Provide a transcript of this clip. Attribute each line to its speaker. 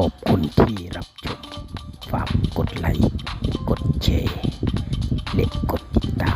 Speaker 1: ขอบคุณที่รับชม ฝากกดไลค์ กดแชร์ และกดติดตาม